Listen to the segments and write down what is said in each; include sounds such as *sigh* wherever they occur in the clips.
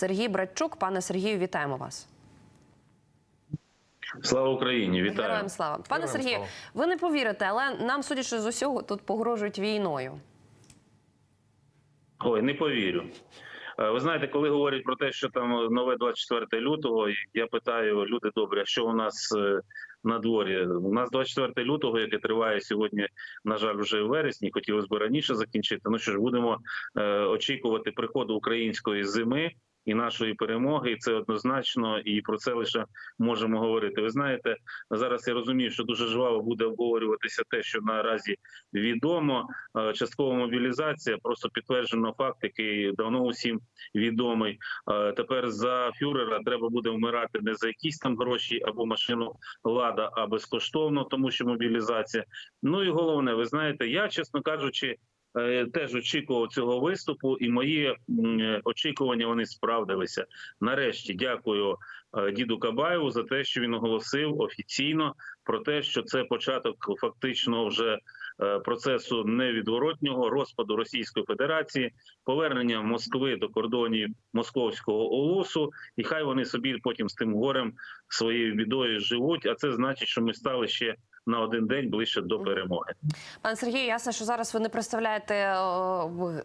Сергій Братчук. Пане Сергію, вітаємо вас. Слава Україні, вітаю. Героям слава. Пане Героям Сергію, слава. ви не повірите, але нам, судячи з усього, тут погрожують війною. Ой, не повірю. Е, Ви знаєте, коли говорять про те, що там нове 24 лютого, я питаю, люди добрі, а що у нас е, на дворі? У нас 24 лютого, яке триває сьогодні, на жаль, вже в вересні. Хотілося б раніше закінчити. Ну що ж, будемо е, очікувати приходу української зими. І нашої перемоги, і це однозначно, і про це лише можемо говорити. Ви знаєте, зараз я розумію, що дуже жваво буде обговорюватися те, що наразі відомо. Е, Часткова мобілізація просто підтверджено факт, який давно усім відомий. Е, Тепер за фюрера треба буде вмирати не за якісь там гроші або машину лада, а безкоштовно, тому що мобілізація. Ну і головне, ви знаєте, я чесно кажучи. Е, Теж очікував цього виступу, і мої очікування вони справдилися. Нарешті дякую е, діду Кабаєву за те, що він оголосив офіційно про те, що це початок фактично вже е, процесу невідворотнього розпаду Російської Федерації, повернення Москви до кордонів московського олусу, і хай вони собі потім з тим горем своєю бідою живуть. А це значить, що ми стали ще на один день ближче до перемоги. Пане Сергію, ясно, що зараз ви не представляєте е,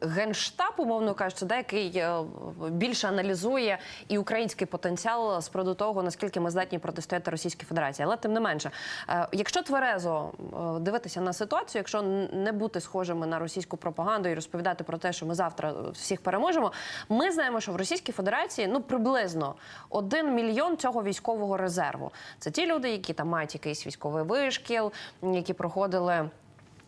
генштаб, умовно кажучи, да, який е, більше аналізує і український потенціал з приводу того, наскільки ми здатні протистояти Російській Федерації. Але тим не менше, е, якщо тверезо дивитися на ситуацію, якщо не бути схожими на російську пропаганду і розповідати про те, що ми завтра всіх переможемо, ми знаємо, що в Російській Федерації ну приблизно один мільйон цього військового резерву. Це ті люди, які там мають якийсь військовий вишкіл, які проходили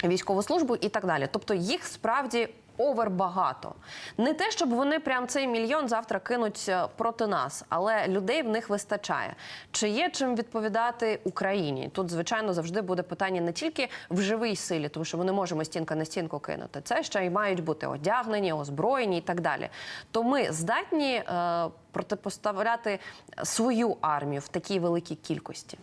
військову службу і так далі. Тобто їх справді овер багато. Не те, щоб вони прям цей мільйон завтра кинуть е, проти нас, але людей в них вистачає. Чи є чим відповідати Україні? Тут, звичайно, завжди буде питання не тільки в живій силі, тому що ми не можемо стінка на стінку кинути. Це ще й мають бути одягнені, озброєні і так далі. То ми здатні е, протипоставляти свою армію в такій великій кількості.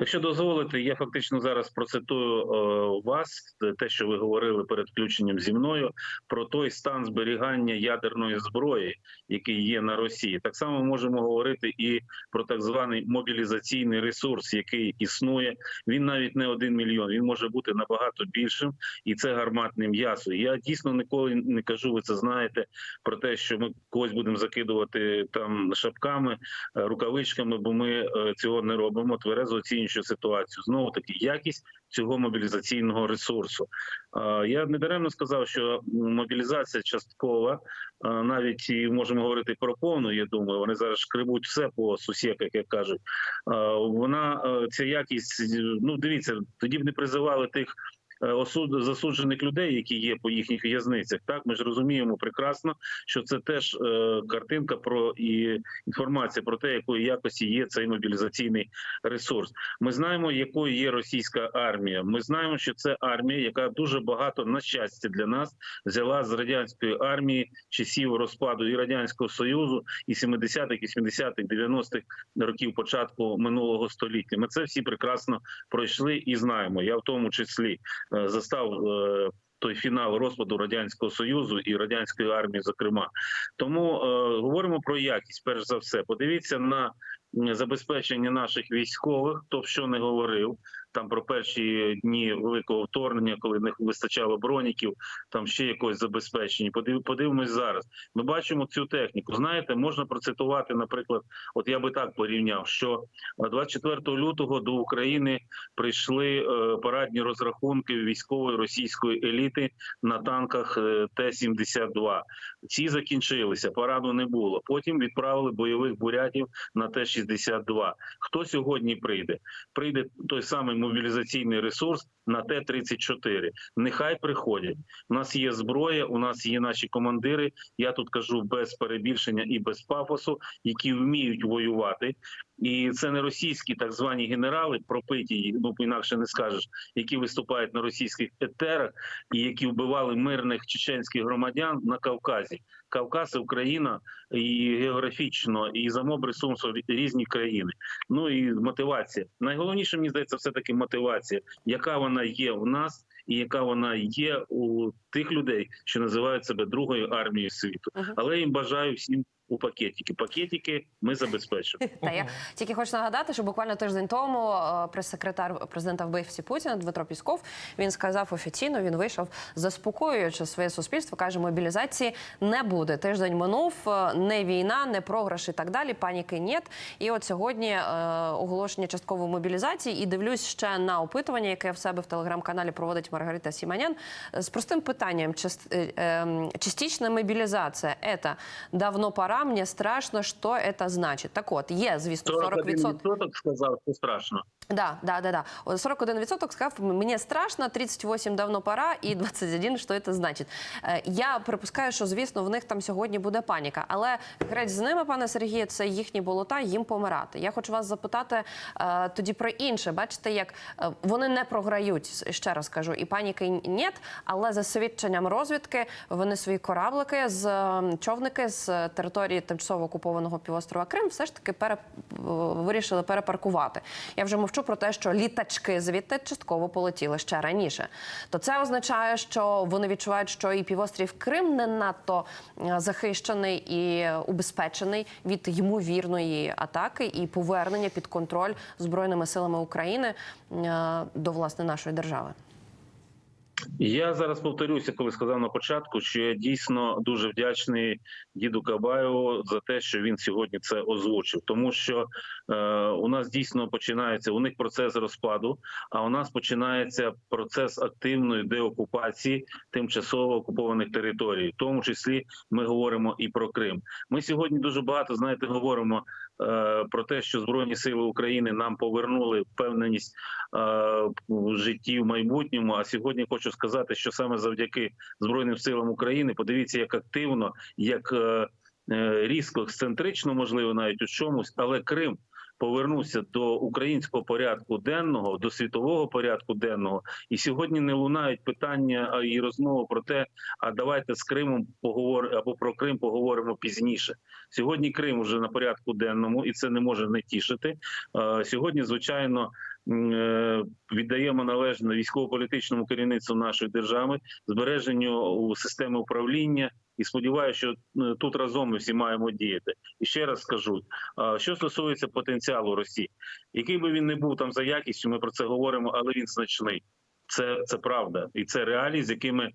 Якщо дозволите, я фактично зараз процитую е, вас те, що ви говорили перед включенням зі мною, про той стан зберігання ядерної зброї, який є на Росії. Так само можемо говорити і про так званий мобілізаційний ресурс, який існує. Він навіть не один мільйон, він може бути набагато більшим, і це гарматне м'ясо. Я дійсно ніколи не кажу, ви це знаєте, про те, що ми когось будемо закидувати там шапками, е, рукавичками, бо ми е, цього не робимо. Тверезо оцінюючи ситуацію. Знову таки, якість цього мобілізаційного ресурсу. Я недаремно сказав, що мобілізація часткова, навіть можемо говорити про повну. Я думаю, вони зараз шкребуть все по сусіках, як кажуть. Вона е, ця якість. Ну дивіться, тоді б не призивали тих. Е, Осуд засуджених людей, які є по їхніх в'язницях, так ми ж розуміємо прекрасно, що це теж е, картинка про і інформація про те, якої якості є цей мобілізаційний ресурс. Ми знаємо, якою є російська армія. Ми знаємо, що це армія, яка дуже багато на щастя для нас взяла з радянської армії часів розпаду і радянського союзу, і 70-х, і 80-х, 90-х років початку минулого століття. Ми це всі прекрасно пройшли і знаємо. Я в тому числі застав. е, той фінал розпаду радянського союзу і радянської армії, зокрема, тому е, говоримо про якість. Перш за все, подивіться на забезпечення наших військових, хто що не говорив там про перші дні великого вторгнення, коли не вистачало броніків, там ще якось забезпечення. Подив, подивимось зараз. Ми бачимо цю техніку. Знаєте, можна процитувати, наприклад, от я би так порівняв, що е, 24 лютого до України прийшли е, парадні розрахунки військової російської еліти на танках е, Т-72. Ці закінчилися, параду не було. Потім відправили бойових бурятів на Т-62. Хто сьогодні прийде? Прийде той самий мобілізаційний ресурс на Т-34. Нехай приходять. У нас є зброя, у нас є наші командири. Я тут кажу без перебільшення і без пафосу, які вміють воювати. І це не російські так звані генерали, пропиті, ну інакше не скажеш, які виступають на російських етерах і які вбивали мирних чеченських громадян на Кавказі. Кавказ, Україна і географічно, і за моб ресурсу різні країни. Ну і мотивація. Найголовніше мені здається, все таки мотивація, яка вона є в нас. і яка вона є у тих людей, що називають себе другою армією світу. Але їм бажаю всім у пакетики. Пакетики ми забезпечимо. *laughs* Та я тільки хочу нагадати, що буквально тиждень тому е, прес-секретар президента вбивці Путіна Дмитро Пісков він сказав офіційно. Він вийшов заспокоюючи своє суспільство. каже, мобілізації не буде. Тиждень минув, е, не війна, не програш і так далі. Паніки нет. І от сьогодні е, оголошення часткової мобілізації. І дивлюсь ще на опитування, яке в себе в телеграм-каналі проводить Маргарита Сіманян з простим питанням: ем, частична мобілізація це давно пора. Мені страшно, что это значит. Так от є, звісно, 40%. 40%. сказав, що страшно. Да, да, да, да. О, 41% сказав, мені страшно, 38 давно пора, і 21, що це значить. Е, Я припускаю, що, звісно, в них там сьогодні буде паніка. Але грець з ними, пане Сергію, це їхні болота, їм помирати. Я хочу вас запитати е, тоді про інше. Бачите, як е, вони не програють, ще раз кажу, і паніки нет, але за свідченням розвідки вони свої кораблики з човники з території тимчасово окупованого півострова Крим все ж таки пере, вирішили перепаркувати. Я вже мовчу про те, що літачки звідти частково полетіли ще раніше. То це означає, що вони відчувають, що і півострів Крим не надто е, захищений і убезпечений від ймовірної атаки і повернення під контроль збройними силами України е, до власне нашої держави. Я зараз повторюся, коли сказав на початку, що я дійсно дуже вдячний діду Кабаєву за те, що він сьогодні це озвучив, тому що е, у нас дійсно починається у них процес розпаду, а у нас починається процес активної деокупації тимчасово окупованих територій. В тому числі ми говоримо і про Крим. Ми сьогодні дуже багато знаєте говоримо про те, що збройні сили України нам повернули впевненість е, в житті в майбутньому. А сьогодні хочу сказати, що саме завдяки збройним силам України, подивіться, як активно, як е, е, різко ексцентрично, можливо, навіть у чомусь, але Крим. Повернувся до українського порядку денного, до світового порядку денного, і сьогодні не лунають питання і розмови про те, а давайте з Кримом поговоримо або про Крим поговоримо пізніше. Сьогодні Крим вже на порядку денному, і це не може не тішити. Сьогодні, звичайно, віддаємо належне військово-політичному керівництву нашої держави, збереженню системи управління. І сподіваюся, що е, тут разом ми всі маємо діяти. І ще раз скажу: е, що стосується потенціалу Росії, який би він не був там за якістю, ми про це говоримо, але він значний. Це, це правда, і це реалії, з якими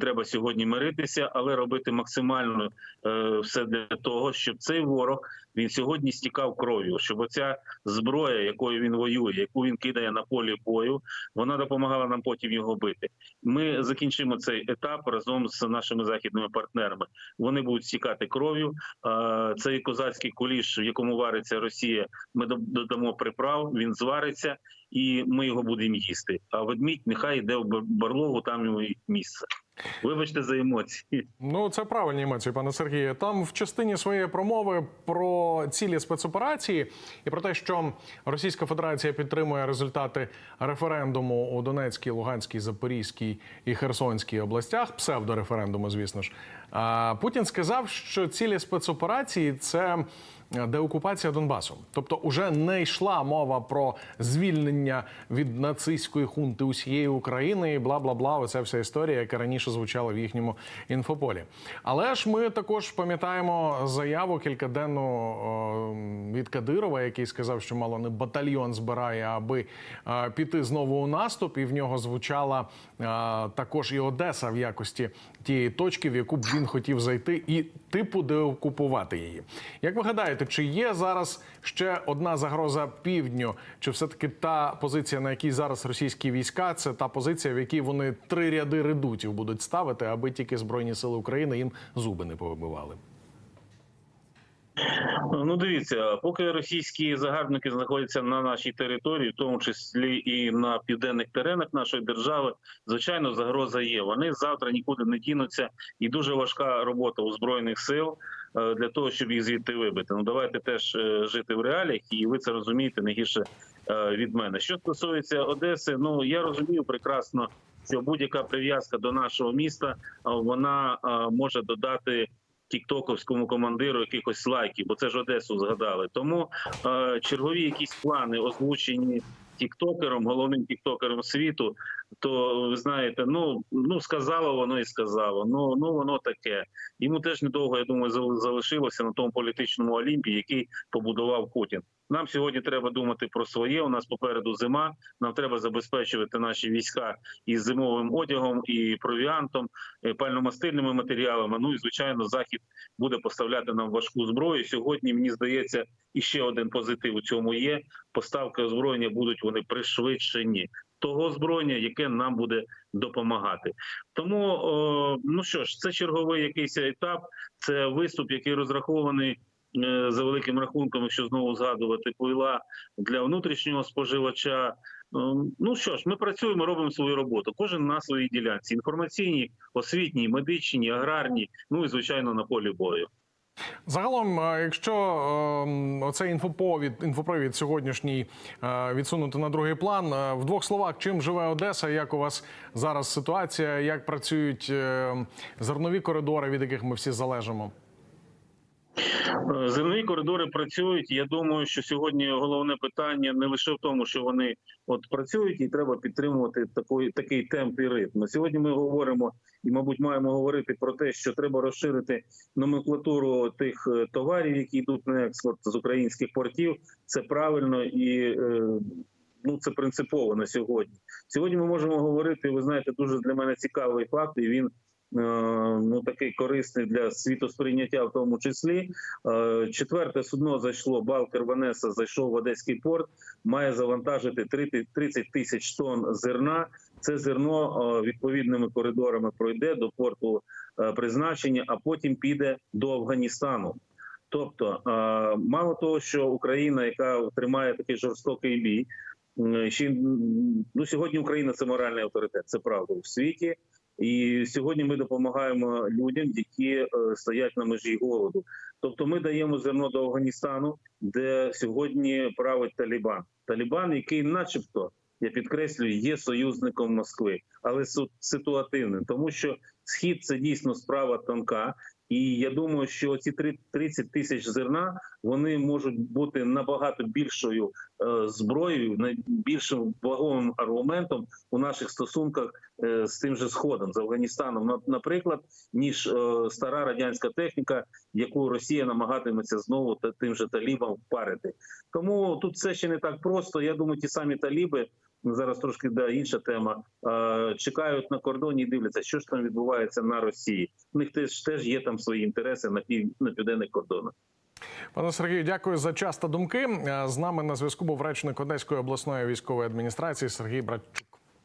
треба сьогодні миритися, але робити максимально е, все для того, щоб цей ворог він сьогодні стікав кров'ю, щоб оця зброя, якою він воює, яку він кидає на полі бою, вона допомагала нам потім його бити. Ми закінчимо цей етап разом з нашими західними партнерами. Вони будуть стікати кров'ю. Е, Цей козацький куліш, в якому вариться Росія, ми додамо приправ. Він звариться, і ми його будемо їсти. А ведмідь нехай йде в бар- барлогу, там його місце. Вибачте за емоції. Ну, це правильні емоції, пане Сергію. Там в частині своєї промови про цілі спецоперації і про те, що Російська Федерація підтримує результати референдуму у Донецькій, Луганській, Запорізькій і Херсонській областях, псевдореферендуму, звісно ж. Путін сказав, що цілі спецоперації це деокупація Донбасу. Тобто, уже не йшла мова про звільнення від нацистської хунти усієї України і бла бла бла. Оця вся історія, яка раніше звучала в їхньому інфополі. Але ж ми також пам'ятаємо заяву кількаденну від Кадирова, який сказав, що мало не батальйон збирає, аби е, піти знову у наступ, і в нього звучала е, також і Одеса в якості тієї точки, в яку б він хотів зайти, і типу деокупувати її. Як ви гадаєте, чи є зараз ще одна загроза півдню? Чи все-таки та позиція, на якій зараз російські війська, це та позиція, в якій вони три ряди редутів будуть ставити, аби тільки збройні сили України їм зуби не повибивали? Ну, дивіться, поки російські загарбники знаходяться на нашій території, в тому числі і на південних теренах нашої держави, звичайно, загроза є. Вони завтра нікуди не дінуться, і дуже важка робота у збройних сил для того, щоб їх звідти вибити. Ну давайте теж е, жити в реаліях, і ви це розумієте не гірше е, від мене. Що стосується Одеси, ну я розумію прекрасно, що будь-яка прив'язка до нашого міста е, вона е, може додати тіктоковському командиру якихось лайків, бо це ж Одесу згадали. Тому е, чергові якісь плани озвучені тіктокером, головним тіктокером світу, то ви знаєте, ну ну сказало воно і сказало. Ну ну воно таке. Йому теж недовго, я думаю, зал- залишилося на тому політичному олімпі, який побудував Путін. Нам сьогодні треба думати про своє. У нас попереду зима. Нам треба забезпечувати наші війська із зимовим одягом і провіантом, е, пальномастильними матеріалами. Ну і звичайно, захід буде поставляти нам важку зброю. Сьогодні мені здається, і ще один позитив у цьому є. Поставки озброєння будуть вони пришвидшені. Того озброєння, яке нам буде допомагати, тому ну що ж, це черговий якийсь етап. Це виступ, який розрахований е, за великим рахунком, якщо знову згадувати пойла для внутрішнього споживача. Е, Ну що ж, ми працюємо, робимо свою роботу. Кожен на своїй ділянці: інформаційній, освітній, медичній, аграрній, ну і звичайно на полі бою. Загалом, е, якщо е, оцей інфоповід, інфопровід сьогоднішній е, відсунути на другий план, е, в двох словах, чим живе Одеса, як у вас зараз ситуація, як працюють е, зернові коридори, від яких ми всі залежимо? Е, Зернові коридори працюють. Я думаю, що сьогодні головне питання не лише в тому, що вони от працюють, і треба підтримувати такий, такий темп і ритм. Сьогодні ми говоримо і, мабуть, маємо говорити про те, що треба розширити номенклатуру тих е, товарів, які йдуть на експорт з українських портів. Це правильно і е, ну це принципово на сьогодні. Сьогодні ми можемо говорити. Ви знаєте, дуже для мене цікавий факт, і він. Е, Ну, такий корисний для світосприйняття, в тому числі. Е, Четверте судно зайшло. Балкер Ванеса зайшов в Одеський порт. Має завантажити 30 30 тисяч тонн зерна. Це зерно е, відповідними коридорами пройде до порту призначення, а потім піде до Афганістану. Тобто, мало того, що Україна, яка тримає такий жорстокий бій, ще ну сьогодні Україна це моральний авторитет, це правда у світі. І сьогодні ми допомагаємо людям, які е, стоять на межі голоду. Тобто, ми даємо зерно до Афганістану, де сьогодні править Талібан. Талібан, який, начебто, я підкреслюю, є союзником Москви, але ситуативним, тому що схід це дійсно справа тонка. І я думаю, що ці три- 30 тисяч зерна вони можуть бути набагато більшою е, зброєю, найбільшим ваговим аргументом у наших стосунках е, з тим же сходом з Афганістаном, на- наприклад, ніж е, стара радянська техніка, яку Росія намагатиметься знову тим же талібам впарити. Тому тут все ще не так просто. Я думаю, ті самі таліби. Ну, Зараз трошки да, інша тема. Чекають на кордоні і дивляться, що ж там відбувається на Росії. У них теж теж є там свої інтереси на пів на південних кордонах. Пане Сергію, дякую за час та думки. З нами на зв'язку був речник Одеської обласної військової адміністрації Сергій Братчук.